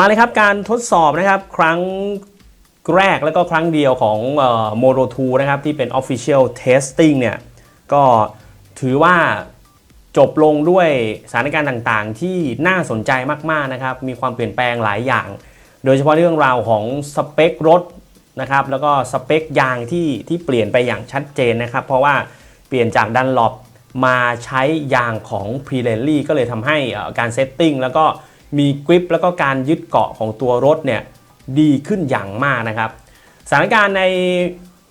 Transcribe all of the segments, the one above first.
มาเลยครับการทดสอบนะครับครั้งแรกแล้วก็ครั้งเดียวของโมโ t 2นะครับที่เป็น Official Testing เนี่ยก็ถือว่าจบลงด้วยสถานการณ์ต่างๆ ที่น่าสนใจมากๆนะครับมีความเปลี่ยนแปลงหลายอย่าง โดยเฉพาะเรื่องราวของสเปครถนะครับแล้วก็สเปคยางที่ที่เปลี่ยนไปอย่างชัดเจนนะครับ เพราะว่าเปลี่ยนจากดันล o ปมาใช้ยางของ p r e l e l y ก็เลยทำให้การเซตติ้งแล้วก็ มีกริปแล้วก็การยึดเกาะของตัวรถเนี่ยดีขึ้นอย่างมากนะครับ สถานการณ์ใน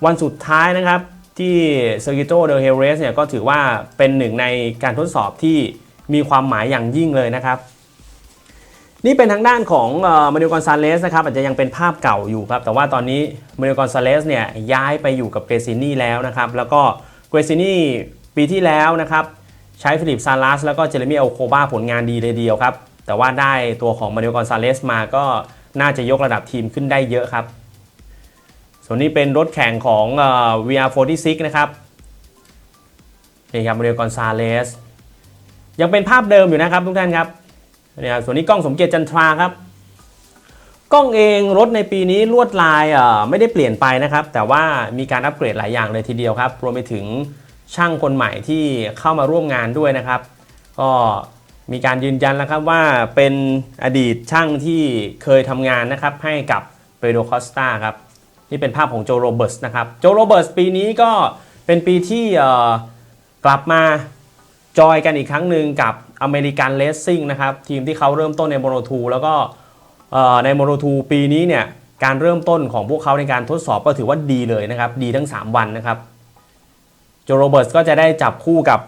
วันสุดท้ายนะครับ ที่ c i r c u i t o del h e r e s เนี่ยก็ถือว่าเป็นหนึ่งในการทดสอบที่มีความหมายอย่างยิ่งเลยนะครับ นี่เป็นทางด้านของมาริโอกอนซาเลสนะครับอาจจะยังเป็นภาพเก่าอยู่ครับ แต่ว่าตอนนี้มาริโอกอนซาเลสเนี่ยย้ายไปอยู่กับเกรซินี่แล้วนะครับ แล้วก็เกรซินี่ปีที่แล้วนะครับใช้ฟิลิปซาลัสแล้วก็เจเรมีโอโคบาผลงานดีเลยเดียวครับ แต่ว่าได้ตัวของมาริโอกอนซาเลสมาก็น่าจะยกระดับทีมขึ้นได้เยอะครับ ส่วนนี้เป็นรถแข่งของ VR46 นะครับนี่ครับมาริโอกอนซาเลสยังเป็นภาพเดิมอยู่นะครับทุกท่านครับนี่ยส่วนนี้กล้องสมเกียรติจันทราครับกล้องเองรถในปีนี้ลวดลายไม่ได้เปลี่ยนไปนะครับ แต่ว่ามีการอัปเกรดหลายอย่างเลยทีเดียวครับ รวมไปถึงช่างคนใหม่ที่เข้ามาร่วมงานด้วยนะครับ ก็ มีการยืนยันแล้วครับว่าเป็นอดีตช่างที่เคยทำงานนะครับให้กับเปโดคอสตาครับนี่เป็นภาพของโจโรเบิร์ตนะครับโจโรเบิร์ตปีนี้ก็เป็นปีที่กลับมาจอยกันอีกครั้งหนึ่งกับอเมริกันเลสซิ่งนะครับทีมที่เขาเริ่มต้นในโมโนทูแล้วก็ในโมโนทูปีนี้เนี่ยการเริ่มต้นของพวกเขาในการทดสอบก็ถือว่าดีเลยนะครับ ดีทั้ง 3 วันนะครับโจโรเบิร์ตก็จะได้จับคู่กับ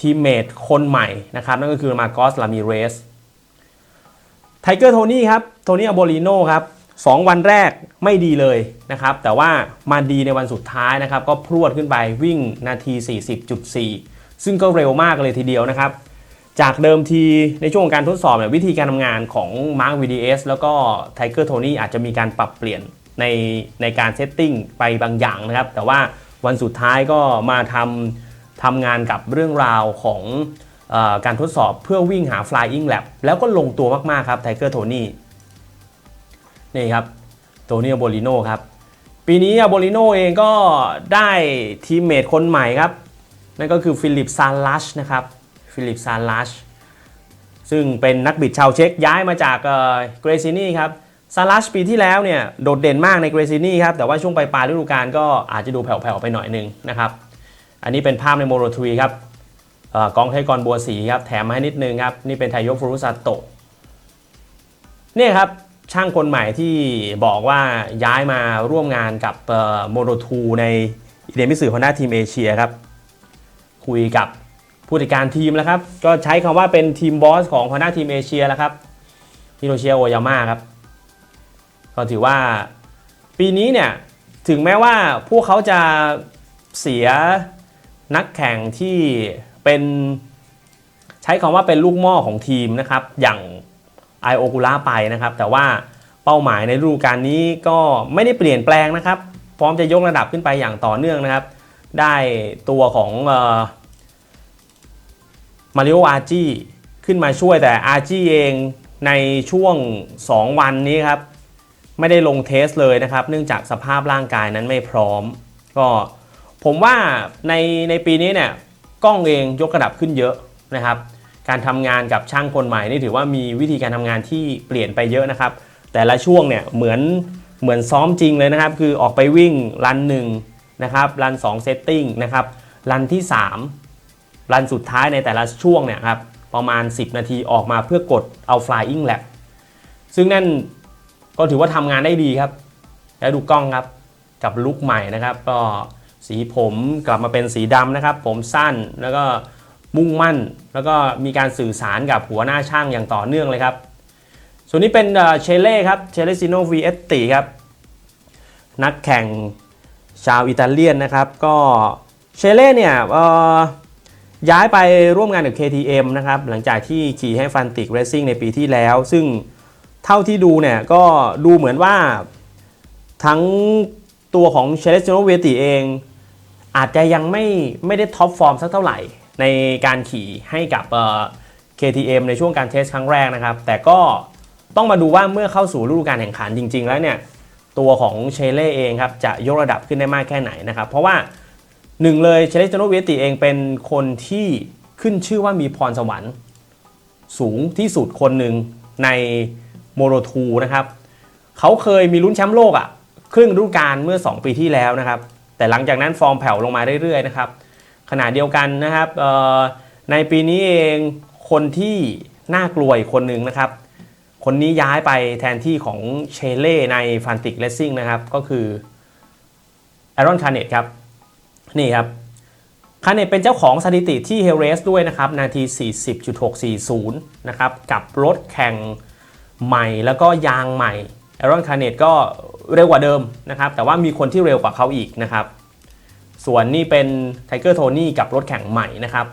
ทีมเมทคนใหม่นะครับนั่นก็คือมาโกสลามิเรสไทเกอร์โทนี่ครับโทนี่อโบลิโนครับสองวันแรกไม่ดีเลยนะครับแต่ว่ามาดีในวันสุดท้ายนะครับก็พรวดขึ้นไปวิ่งนาที 40.4 ซึ่งก็เร็วมากเลยทีเดียวนะครับ จากเดิมทีในช่วงของการทดสอบเนี่ยวิธีการทำงานของ Mark VDS แล้วก็ Tiger Tony อาจจะมีการปรับเปลี่ยนในในการเซตติ้งไปบางอย่างนะครับ แต่ว่าวันสุดท้ายก็มาทำ ทำงานกับเรื่องราวของอการทดสอบเพื่อวิ่งหา Flying Lap แล้วก็ลงตัวมาก ๆ ครับ Tiger Tony นี่นี่ครับโทนี่อโบลิโนครับ ปีนี้อโบลิโนเองก็ได้ทีมเมทคนใหม่ครับ นั่นก็คือฟิลิปซาลัชนะครับฟิลิปซาลัชซึ่งเป็นนักบิดชาวเช็กย้ายมาจากเกรซินี่ครับซาลัชปีที่แล้วเนี่ยโดดเด่นมากในเกรซินี่ครับแต่ว่าช่วงปลายปลายฤดูกาลก็อาจจะดูแผ่วๆไปหน่อยหนึงนะครับ อันนี้เป็นภาพในโมโรทรีครับเอ่อกองไทยกรบัวสีครับแถมมาให้นิดนึงครับ นี่เป็นไทโยฟุรุซาโตะเนี่ยครับช่างคนใหม่ที่บอกว่าย้ายมาร่วมงานกับโมโรทูในอิเดมิสึฮอนด้าทีมเอเชียครับ คุยกับผู้จัดการทีมแล้วครับ ก็ใช้คำว่าเป็นทีมบอสของ Honda ทีมเอเชียแล้วครับฮิโรชิโอยาม่าครับ ก็ถือว่าปีนี้เนี่ย ถึงแม้ว่าพวกเขาจะเสีย นักแข่งที่เป็นใช้คำว่าเป็นลูกหม้อของทีมนะครับ อย่างไอโอกุล่าไปนะครับ แต่ว่าเป้าหมายในฤดูกาลนี้ก็ไม่ได้เปลี่ยนแปลงนะครับ พร้อมจะยกระดับขึ้นไปอย่างต่อเนื่องนะครับ ได้ตัวของมาริโออาร์จีขึ้นมาช่วยแต่อาร์จีเองในช่วง 2 วันนี้ครับ ไม่ได้ลงเทสเลยนะครับ เนื่องจากสภาพร่างกายนั้นไม่พร้อม ก็ ผมว่าในในปีนี้เนี่ยกล้องเองยกระดับขึ้นเยอะนะครับ การทำงานกับช่างคนใหม่นี่ถือว่ามีวิธีการทำงานที่เปลี่ยนไปเยอะนะครับ แต่ละช่วงเนี่ยเหมือนเหมือนซ้อมจริงเลยนะครับ คือออกไปวิ่งรันหนึ่งนะครับรัน2เซตติ้งนะครับรันที่ 3 รันสุดท้ายในแต่ละช่วงเนี่ยครับประมาณ 10 นาทีออกมาเพื่อกดเอา flying lap ซึ่งนั่นก็ถือว่าทำงานได้ดีครับ แล้วดูกล้องครับกับลุคใหม่นะครับ ก็ สีผมกลับมาเป็นสีดำนะครับ ผมสั้นแล้วก็มุ่งมั่น แล้วก็มีการสื่อสารกับหัวหน้าช่างอย่างต่อเนื่องเลยครับ ส่วนนี้เป็นเชเล่ครับเชเล่ซิโนวีเอสติครับ นักแข่งชาวอิตาเลียนนะครับ ก็เชเล่เนี่ยย้ายไปร่วมงานกับ KTM นะครับ หลังจากที่ขี่ให้ฟันติกเรซิ่งในปีที่แล้ว ซึ่งเท่าที่ดูเนี่ยก็ดูเหมือนว่าทั้งตัวของเชเลสโนเวติเอง อาจจะยังไม่ไม่ได้ท็อปฟอร์มสักเท่าไหร่ ในการขี่ให้กับเอ่อ KTM ในช่วงการเทสครั้งแรกนะครับ แต่ก็ต้องมาดูว่าเมื่อเข้าสู่ฤดูกาลแข่งขันจริง ๆ แล้วเนี่ยตัวของเชเล่เองครับจะยกระดับขึ้นได้มากแค่ไหนนะครับ เพราะว่าหนึ่งเลยเชเล่จโนเวติเองเป็นคนที่ขึ้นชื่อว่ามีพรสวรรค์ สูงที่สุดคนหนึ่งในโมโรทูนะครับ เขาเคยมีลุ้นแชมป์โลกอะ่ะครึ่งฤดูกาลเมื่อ 2 ปีที่แล้วนะครับ แต่หลังจากนั้นฟอร์มแผ่วลงมาเรื่อยๆนะครับขณะเดียวกันนะครับในปีนี้เองคนที่น่ากลัวอีกคนหนึ่งนะครับ คนนี้ย้ายไปแทนที่ของเชเล่ในฟันติกเลสซิ่งนะครับ ก็คือแอรอนคาร์เนตครับนี่ครับคาร์เนตเป็นเจ้าของสถิติที่เฮลเรสด้วยนะครับ นาที 40.640 นะครับ กับรถแข่งใหม่แล้วก็ยางใหม่ แอรอนคาร์เนตก็เร็วกว่าเดิมนะครับ แต่ว่ามีคนที่เร็วกว่าเขาอีกนะครับ ส่วนนี่เป็นไทเกอร์โทนี่กับรถแข่งใหม่นะครับ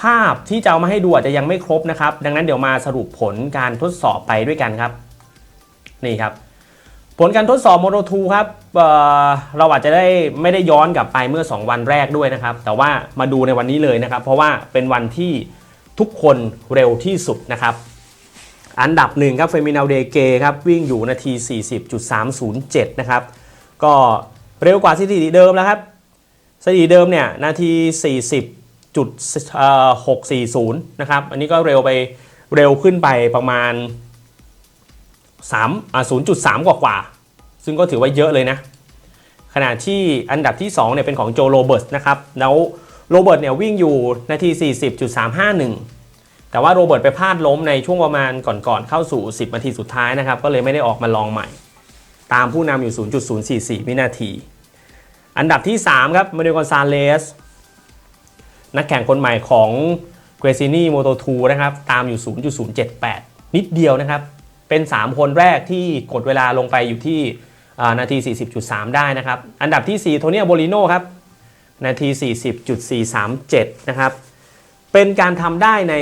ภาพที่จะเอามาให้ดูอาจจะยังไม่ครบนะครับ ดังนั้นเดี๋ยวมาสรุปผลการทดสอบไปด้วยกันครับ นี่ครับ ผลการทดสอบ Moto 2ครับเเราอาจจะได้ไม่ได้ย้อนกลับไปเมื่อ 2 วันแรกด้วยนะครับ แต่ว่ามาดูในวันนี้เลยนะครับ เพราะว่าเป็นวันที่ทุกคนเร็วที่สุดนะครับ อันดับหนึ่งครับเฟมินาเดเกครับวิ่งอยู่นาที 40.307 นะครับ ก็เร็วกว่าสถิติเดิมแล้วครับสถิติเดิมเนี่ยนาที 40.640 นะครับ อันนี้ก็เร็วไปเร็วขึ้นไปประมาณ3อ่า0.3 กว่ากว่าๆซึ่งก็ถือว่าเยอะเลยนะ ขณะที่อันดับที่2เนี่ยเป็นของโจโรเบิร์ตนะครับ แล้วโรเบิร์ตเนี่ยวิ่งอยู่นาที 40.351 แต่ว่าโรเบิร์ตไปพลาดล้มในช่วงประมาณก่อนๆเข้าสู่ 10นาทีสุดท้ายนะครับ ก็เลยไม่ได้ออกมาลองใหม่ ตามผู้นำอยู่ 0.044 วินาที อันดับที่ 3 ครับมาเดกอนซาเลสนักแข่งคนใหม่ของเกรซินี่โมโต2นะครับ ตามอยู่ 0.078 นิดเดียวนะครับ เป็น 3 คนแรกที่กดเวลาลงไปอยู่ที่นาที 40.3 ได้นะครับ อันดับที่ 4 โทเนียโบลิโนครับ นาที 40.437 นะครับ เป็นการทำได้ใน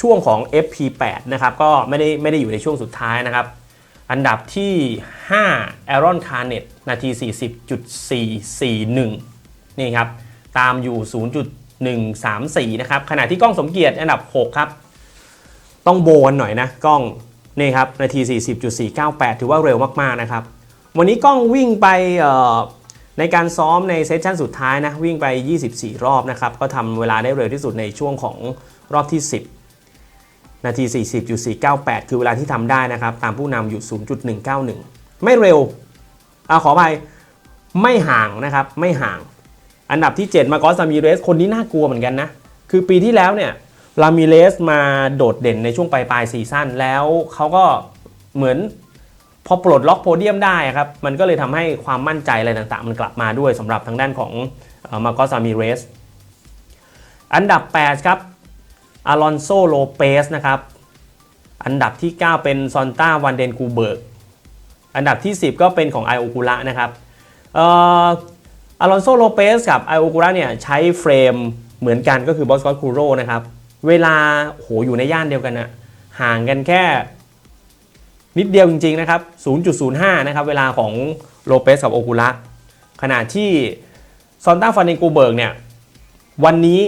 ช่วงของ FP8 นะครับก็ไม่ได้ไม่ได้อยู่ในช่วงสุดท้ายนะครับ อันดับที่ 5 Aaron Carnett นาที 40.441 นี่ครับ ตามอยู่ 0.134 นะครับ ขณะที่กล้องสมเกียรติอันดับ 6 ครับ ต้องโบนหน่อยนะกล้องนี่ครับ นาที 40.498 ถือว่าเร็วมาก ๆ นะครับ วันนี้กล้องวิ่งไปเอ่อ ในการซ้อมในเซสชันสุดท้ายนะวิ่งไป 24 รอบนะครับก็ทำเวลาได้เร็วที่สุดในช่วงของรอบที่ 10 นาที 40.498 คือเวลาที่ทำได้นะครับตามผู้นำอยู่ 0.191 ไม่เร็วอาขออภัยไม่ห่างนะครับไม่ห่าง อันดับที่ 7 มาโกอสซามิเรส คนนี้น่ากลัวเหมือนกันนะ คือปีที่แล้วเนี่ยลามิเรสมาโดดเด่นในช่วงปลายปลายซีซั่นแล้วเขาก็เหมือน พอปลดล็อกโพเดียมได้ครับ มันก็เลยทำให้ความมั่นใจอะไรต่างๆ มันกลับมาด้วยสำหรับทางด้านของมาโกซามิเรส อันดับ 8 ครับอารอนโซโลเปสนะครับ อันดับที่ 9 เป็นซอนต้าวันเดนกูเบิร์ก อันดับที่ 10 ก็เป็นของไอโอกุระนะครับอออารอนโซโลเปสกับไอโอกุระเนี่ยใช้เฟรมเหมือนกันก็คือบอสกอตคูโรนะครับ เวลาโหอยู่ในย่านเดียวกันนะห่างกันแค่ นิดเดียวจริงๆนะครับ 0.05 นะครับ เวลาของโลเปสกับโอกุระขณะที่ซอนต้าฟันเดนกูเบิร์กเนี่ยวันนี้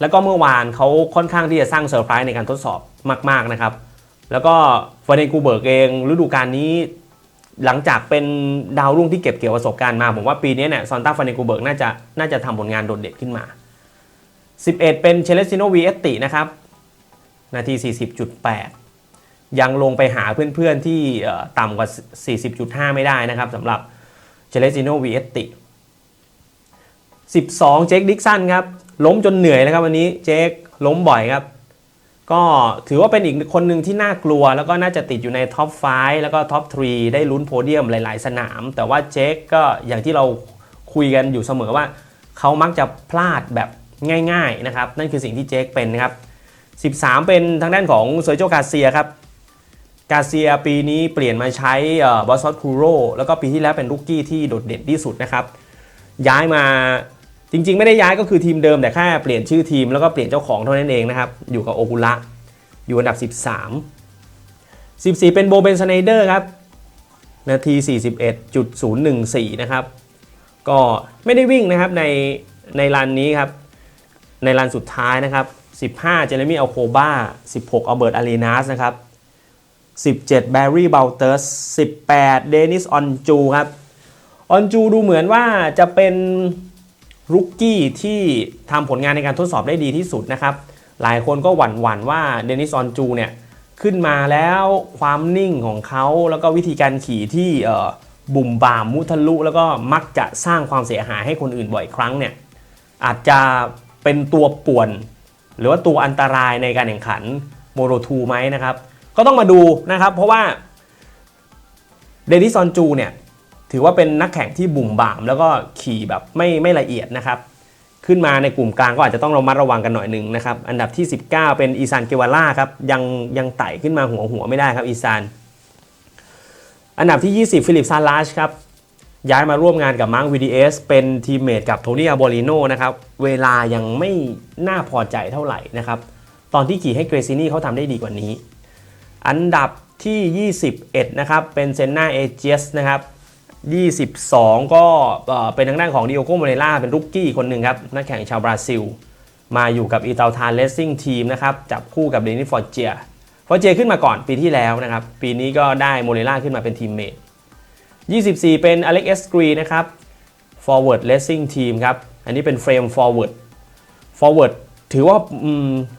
แล้วก็เมื่อวานเขาค่อนข้างที่จะสร้างเซอร์ไพรส์ในการทดสอบมากๆนะครับ แล้วก็ฟันเดนกูเบิร์กเองฤดูกาลนี้หลังจากเป็นดาวรุ่งที่เก็บเกี่ยวประสบการณ์มา ผมว่าปีนี้เนี่ยซอนต้าฟันเดนกูเบิร์กน่าจะน่าจะทำผลงานโดดเด่นขึ้นมา 11 เป็นเชเลซิโนวีเอตตินะครับ นาที 40.8 ยังลงไปหาเพื่อนๆที่เอ่ต่ำกว่า 40.5 ไม่ได้นะครับสำหรับเชเลซิโนวีเอตติ12 เจคดิกสันครับ ล้มจนเหนื่อยเลยครับวันนี้เจคล้มบ่อยครับ ก็ถือว่าเป็นอีกคนหนึ่งที่น่ากลัว แล้วก็น่าจะติดอยู่ในท็อป 5 แล้วก็ท็อป 3 ได้ลุ้นโพเดียมหลาย ๆ สนาม แต่ว่าเจคก็อย่างที่เราคุยกันอยู่เสมอว่า เขามักจะพลาดแบบง่าย ๆ นะครับ นั่นคือสิ่งที่เจคเป็นนะครับ 13 เป็นทางด้านของเซอร์โจกาเซียครับ กาเซียปีนี้เปลี่ยนมาใช้บอสซอตคูโรแล้วก็ปีที่แล้วเป็นลูกกี้ที่โดดเด่นที่สุดนะครับ ย้ายมาจริง ๆ ไม่ได้ย้ายก็คือทีมเดิมแต่แค่เปลี่ยนชื่อทีมแล้วก็เปลี่ยนเจ้าของเท่านั้นเองนะครับ อยู่กับโอกุระอยู่อันดับ 13 14 เป็นโบเบนสไนเดอร์ครับ นาที 41.014 นะครับ ก็ไม่ได้วิ่งนะครับในในรันนี้ครับ ในรันสุดท้ายนะครับ 15 เจเรมี่อัลโคบา16อัลเบิร์ตอารีนาสนะครับ 17 แบร์รี่เบลเตอร์ส18 เดนิสออนจูครับ ออนจูดูเหมือนว่าจะเป็นรุกกี้ที่ทำผลงานในการทดสอบได้ดีที่สุดนะครับ หลายคนก็หวั่นหวั่นว่าเดนิสออนจูเนี่ยขึ้นมาแล้วความนิ่งของเขาแล้วก็วิธีการขี่ที่บุ่มบ่ามมุทะลุ แล้วก็มักจะสร้างความเสียหายให้คนอื่นบ่อยครั้งเนี่ยอาจจะเป็นตัวป่วน หรือว่าตัวอันตรายในการแข่งขันโมโ2ไหมนะครับ ก็ต้องมาดูนะครับ เพราะว่าเดนิสซอนจูเนี่ยถือว่าเป็นนักแข่งที่บุ่มบ่าม แล้วก็ขี่แบบไม่ไม่ละเอียดนะครับ ขึ้นมาในกลุ่มกลางก็อาจจะต้องระมัดระวังกันหน่อยหนึ่งนะครับ อันดับที่ 19 เป็นอีซานเกวาล่าครับยังยังไต่ขึ้นมาหัวหัวไม่ได้ครับอีซานอันดับที่ 20 ฟิลิปซาลาชครับย้ายมาร่วมงานกับมาร์ค VDS เป็นทีมเมทกับโทนี่อาโบลิโนนะครับเวลายังไม่น่าพอใจเท่าไหร่นะครับตอนที่ขี่ให้เกรซินี่เขาทำได้ดีกว่านี้ อันดับที่ 21 นะครับ เป็นเซนนาเอเจสนะครับ 22 ก็เอ่อเป็นทางด้านของดิโอโกโมเรล่าเป็นรุกกี้คนหนึ่งครับ นักแข่งชาวบราซิล มาอยู่กับอีตาลทานเลสซิ่งทีมนะครับ จับคู่กับเดนิฟอร์เจีย ฟอร์เจียขึ้นมาก่อนปีที่แล้วนะครับ ปีนี้ก็ได้โมเรล่าขึ้นมาเป็นทีมเมท24 เป็น Alex S. Green นะครับ Forward Racing Team ครับ อันนี้เป็นเฟรม Forward Forward ถือว่า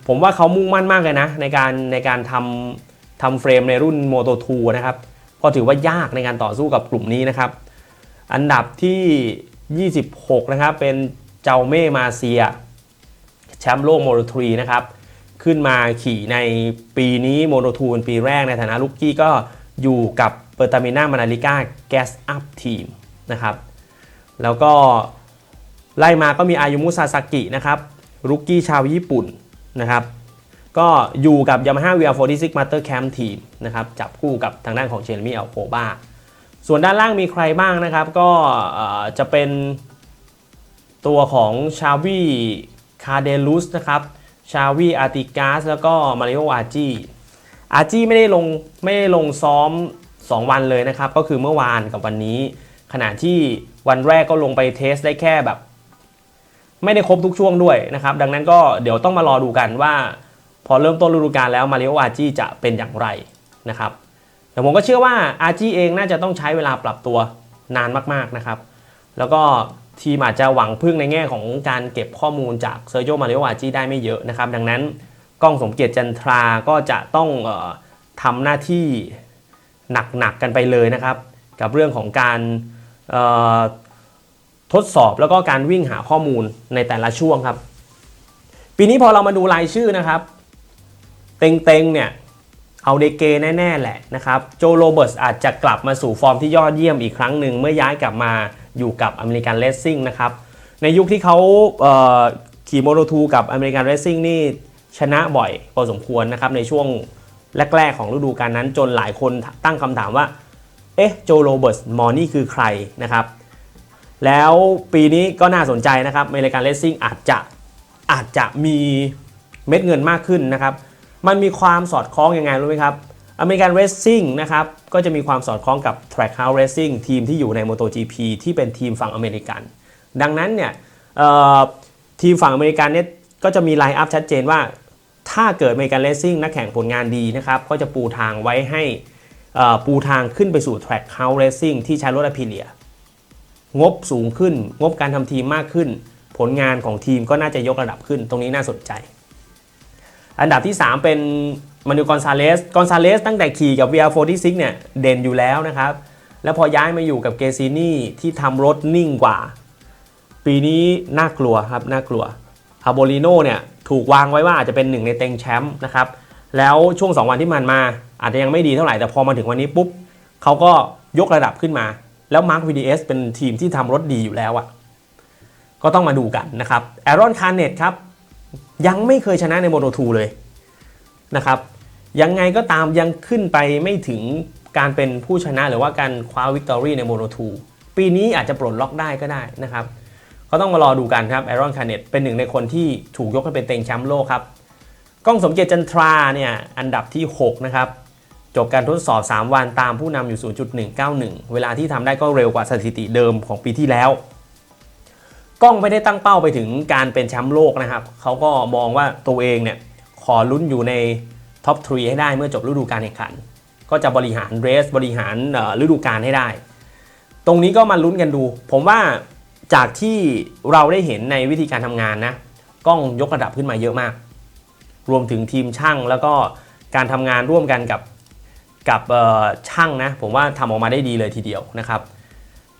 ผมว่าเขามุ่งมั่นมากเลยนะ ในการในการทำ ทำเฟรมในรุ่น Moto 2นะครับก็ถือว่ายากในการต่อสู้กับกลุ่มนี้นะครับ อันดับที่ 26 นะครับ เป็นเจ้าเม่มาเซีย แชมป์โลกโมโต3นะครับ ขึ้นมาขี่ในปีนี้โมโต2เป็นปีแรกในฐานะลูกกี้ก็อยู่กับเปอร์ตามิน่ามานาลิก้าแกสอัพทีมนะครับ แล้วก็ไล่มาก็มีอายุมุซาซากินะครับรุกกี้ชาวญี่ปุ่นนะครับ ก็อยู่กับ Yamaha VR46 Master Camp Team นะครับจับคู่กับทางด้านของเชนมี่อัลโ b บาส่วนด้านล่างมีใครบ้างนะครับ ก็จะเป็นตัวของชาวีคาเดลุสนะครับชาวีอาร์ติกาสแล้วก็มาริโออาจีอาจีไม่ได้ลงไม่ได้ลงซ้อม 2 วันเลยนะครับ ก็คือเมื่อวานกับวันนี้ ขณะที่วันแรกก็ลงไปเทสได้แค่แบบ ไม่ได้ครบทุกช่วงด้วยนะครับ ดังนั้นก็เดี๋ยวต้องมารอดูกันว่า พอเริ่มต้นฤดูกาลแล้วมาริโออาจีจะเป็นอย่างไรนะครับแต่ผมก็เชื่อว่าอาจีเองน่าจะต้องใช้เวลาปรับตัวนานมากๆนะครับ แล้วก็ทีมอาจจะหวังพึ่งในแง่ของการเก็บข้อมูลจากเซอร์โจมาริโออาจีได้ไม่เยอะนะครับ ดังนั้นกล้องสมเกียรติจันทราก็จะต้องออทำหน้าที่หนักๆกกันไปเลยนะครับ กับเรื่องของการทดสอบแล้วก็การวิ่งหาข้อมูลในแต่ละช่วงครับ ปีนี้พอเรามาดูรายชื่อนะครับ เต็งๆเนี่ยเอาเดเกแน่ ๆ แหละนะครับ โจโรเบิร์ตอาจจะกลับมาสู่ฟอร์มที่ยอดเยี่ยมอีกครั้งหนึ่ง เมื่อย้ายกลับมาอยู่กับอเมริกันเลสซิ่งนะครับ ในยุคที่เขาเขี่โมโตทูกับอเมริกันเลสซิ่งนี่ชนะบ่อยพอสมควรนะครับในช่วงแรก ๆ ของฤดูกาลนั้นจนหลายคนตั้งคำถามว่า เอ๊ะโจโรเบิร์ตมอร์นี่คือใครนะครับ แล้วปีนี้ก็น่าสนใจนะครับอเมริกันเลสซิ่งอาจจะอาจจะมีเม็ดเงินมากขึ้นนะครับ มันมีความสอดคล้องยังไงรู้ไหมครับอเมริกันเรสซิ่งนะครับก็จะมีความสอดคล้องกับ Trackhouse Racing ทีมที่อยู่ใน MotoGP ที่เป็นทีมฝั่งอเมริกัน ดังนั้นเนี่ยทีมฝั่งอเมริกันเนี่ยก็จะมีไลน์อัพชัดเจนว่า ถ้าเกิดอเมริกันเรสซิ่งนักแข่งผลงานดีนะครับก็จะปูทางไว้ให้ปูทางขึ้นไปสู่ Trackhouse Racing ที่ใช้รถอพิเลียงบสูงขึ้น งบการทำทีมมากขึ้น ผลงานของทีมก็น่าจะยกระดับขึ้น ตรงนี้น่าสนใจ อันดับที่ 3 เป็นมานูกอนซาเลส กอนซาเลสตั้งแต่ขี่กับ VR46 เนี่ยเด่นอยู่แล้วนะครับ แล้วพอย้ายมาอยู่กับเกซินี่ที่ทำรถนิ่งกว่า ปีนี้น่ากลัวครับ น่ากลัวอาโบลิโนเนี่ยถูกวางไว้ว่าอาจจะเป็นหนึ่งในเต็งแชมป์นะครับ แล้วช่วง 2 วันที่มันมา อาจจะยังไม่ดีเท่าไหร่ แต่พอมาถึงวันนี้ปุ๊บเขาก็ยกระดับขึ้นมา แล้วมาร์ค VDS เป็นทีมที่ทำรถดีอยู่แล้วอะก็ต้องมาดูกันนะครับแอรอนคาร์เนตครับ ยังไม่เคยชนะในโมโต2เลยนะครับยังไงก็ตามยังขึ้นไปไม่ถึงการเป็นผู้ชนะหรือว่าการคว้าวิกตอรี่ในโมโต2ปีนี้อาจจะปลดล็อกได้ก็ได้นะครับ ก็ต้องมารอดูกันครับแอรอนคาร์เนตเป็นหนึ่งในคนที่ถูกยกให้เป็นเต็งแชมป์โลกครับก้องสมเกียรติจันทราเนี่ยอันดับที่ 6 นะครับ จบการทดสอบ 3 วันตามผู้นำอยู่ 0.191 เวลาที่ทำได้ก็เร็วกว่าสถิติเดิมของปีที่แล้ว กล้องไม่ได้ตั้งเป้าไปถึงการเป็นแชมป์โลกนะครับ เขาก็มองว่าตัวเองเนี่ยขอลุ้นอยู่ในท็อป3ให้ได้เมื่อจบฤดูกาลแข่งขัน ก็จะบริหารเรสบริหารฤดูกาลให้ได้ ตรงนี้ก็มาลุ้นกันดู ผมว่าจากที่เราได้เห็นในวิธีการทำงานนะกล้องยกระดับขึ้นมาเยอะมาก รวมถึงทีมช่างแล้วก็การทำงานร่วมกันกับกับช่างนะ ผมว่าทำออกมาได้ดีเลยทีเดียวนะครับ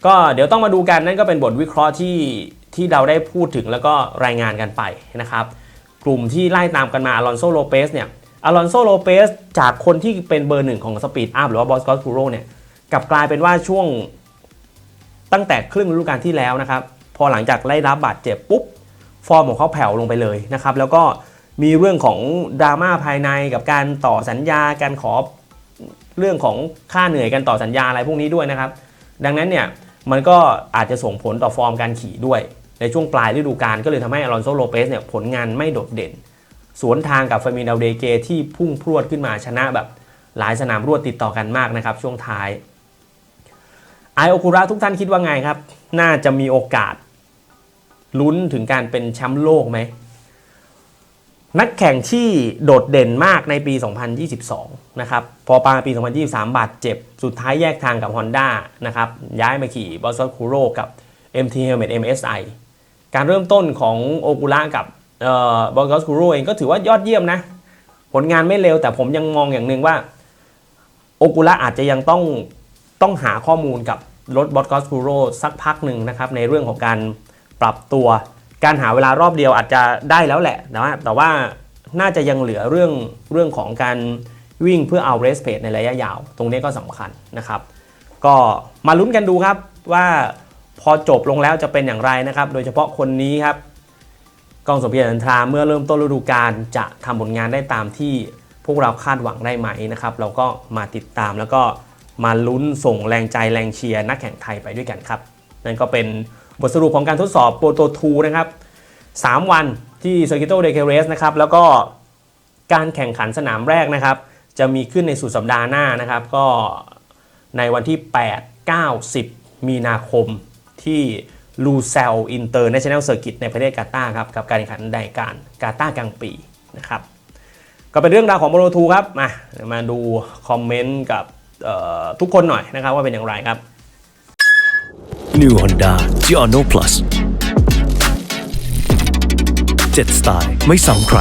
ก็เดี๋ยวต้องมาดูกันนั่นก็เป็นบทวิเคราะห์ที่ที่เราได้พูดถึงแล้วก็รายงานกันไปนะครับ กลุ่มที่ไล่ตามกันมาอลอนโซโลเปสเนี่ยอลอนโซโลเปสจากคนที่เป็นเบอร์หนึ่งของสปีดอัพหรือว่าบอสกอสคูโรเนี่ยกลับกลายเป็นว่าช่วงตั้งแต่ครึ่งฤดูกาลที่แล้วนะครับ พอหลังจากไล่รับบาดเจ็บปุ๊บ ฟอร์มของเขาแผ่วลงไปเลยนะครับ แล้วก็มีเรื่องของดราม่าภายในกับการต่อสัญญาการขอเรื่องของค่าเหนื่อยกันต่อสัญญาอะไรพวกนี้ด้วยนะครับ ดังนั้นเนี่ย มันก็อาจจะส่งผลต่อฟอร์มการขี่ด้วย ในช่วงปลายฤดูกาลก็เลยทำให้อลอนโซโลเปสเนี่ยผลงานไม่โดดเด่น สวนทางกับเฟอร์มินอัลเดเกที่พุ่งพรวดขึ้นมาชนะแบบหลายสนามรวดติดต่อกันมากนะครับช่วงท้ายไอโอคุระทุกท่านคิดว่าไงครับ น่าจะมีโอกาสลุ้นถึงการเป็นแชมป์โลกไหม นักแข่งที่โดดเด่นมากในปี 2022 นะครับ พอปาปี 2023 บาดเจ็บ สุดท้ายแยกทางกับ Honda นะครับ ย้ายมาขี่บอสคูโรกับ MT Helmet MSI การเริ่มต้นของโอกุระกับบอสคูโรเองก็ถือว่ายอดเยี่ยมนะ ผลงานไม่เร็วแต่ผมยังมองอย่างหนึ่งว่าโอกุระอาจจะยังต้องต้องหาข้อมูลกับรถบอสกอสคูโรสักพักหนึ่งนะครับในเรื่องของการปรับตัว การหาเวลารอบเดียวอาจจะได้แล้วแหละแต่ว่าแต่ว่าน่าจะยังเหลือเรื่องเรื่องของการวิ่งเพื่อเอาเรสเพ e ในระยะยาว ตรงนี้ก็สำคัญนะครับ ก็มาลุ้นกันดูครับว่าพอจบลงแล้วจะเป็นอย่างไรนะครับ โดยเฉพาะคนนี้ครับกองสมเพียรอันทราเมื่อเริ่มต้นฤดูกาลจะทำผลงานได้ตามที่พวกเราคาดหวังได้ไหมนะครับ เราก็มาติดตามแล้วก็มาลุ้นส่งแรงใจแรงเชียร์นักแข่งไทยไปด้วยกันครับ นั่นก็เป็น บทสรุปของการทดสอบโปรโตทูนะครับ 3 วันที่ Circuito de Jerez นะครับ แล้วก็การแข่งขันสนามแรกนะครับ จะมีขึ้นในสุดสัปดาห์หน้านะครับ ก็ในวันที่ 8 9 10 มีนาคมที่ลูเซลอินเตอร์เนชั่นแนลเซอร์กิตในประเทศกาตาร์ครับ กับการแข่งขันในการกาตาร์กลางปีนะครับ ก็เป็นเรื่องราวของโมโ o ทูครับ มามาดูคอมเมนต์กับทุกคนหน่อยนะครับว่าเป็นอย่างไรครับ New Honda Giorno Plus 7สไตล์ไม่ซ้ำใคร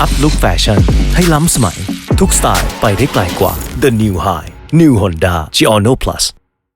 อัพลุคแฟชั่นให้ล้ำสมัย ทุกสไตล์ไปได้ไกลกว่า The New High New Honda Giorno Plus